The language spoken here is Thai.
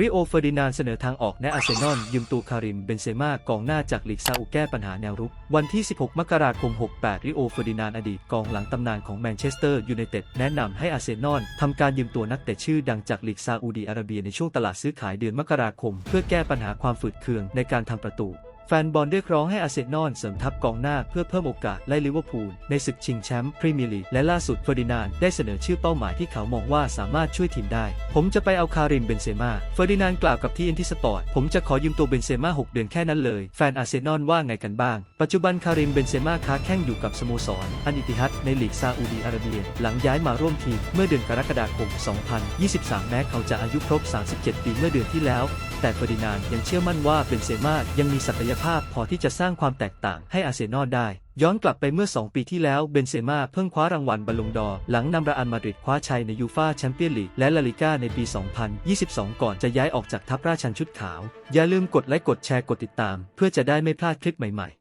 ริโอเฟอร์ดินานเสนอทางออกแนะอาร์เซนอลยืมตัวคาริมเบนเซม่ากองหน้าจากลีกซาอุแก้ปัญหาแนวรุก วันที่ 16 มกราคม 68 ริโอเฟอร์ดินานอดีตกองหลังตำนานของแมนเชสเตอร์ยูไนเต็ดแนะนำให้อาร์เซนอลทำการยืมตัวนักเตะชื่อดังจากลีกซาอุดีอาระเบียในช่วงตลาดซื้อขายเดือนมกราคม เพื่อแก้ปัญหาความฝืดเคืองในการทำประตู แฟนบอลเรียกร้องให้อาร์เซนอลเสริมทัพกองหน้าเพื่อเพิ่มโอกาสไล่ลิเวอร์พูลในศึกชิงแชมป์พรีเมียร์ลีกและล่าสุดเฟอร์ดินานได้เสนอชื่อเป้าหมายที่เขามองว่าสามารถช่วยทีมได้ ผมจะไปเอาคาริมเบนเซม่าเฟอร์ดินานกล่าวกับที่อินทิสปอร์ตผมจะขอยืมตัวเบนเซม่า6 เดือนแค่นั้นเลย แฟนอาร์เซนอลว่าไงกันบ้าง ปัจจุบันคาริมเบนเซม่าค้าแข้งอยู่กับสโมสรอันอิติฮัดในลีกซาอุดีอาระเบีย หลังย้ายมาร่วมทีมเมื่อเดือนกรกฎาคม 2023 แม้เขาจะอายุครบ 37 ปีเมื่อเดือนที่แล้ว แต่เฟอร์ดินานยังเชื่อมั่นว่าเบนเซม่ายังมีศักยภาพพอที่จะสร้างความแตกต่างให้อาร์เซนอลได้ ย้อนกลับไปเมื่อ 2 ปีที่แล้วเบนเซม่าเพิ่งคว้ารางวัลบอลลงดอร์หลังนำรอัลมาดริดคว้าชัยในยูฟาแชมเปี้ยนลีกและลาลิก้าในปี 2022 ก่อนจะย้ายออกจากทัพราชันชุดขาว อย่าลืมกดไลค์กดแชร์กดติดตาม เพื่อจะได้ไม่พลาดคลิปใหม่ๆ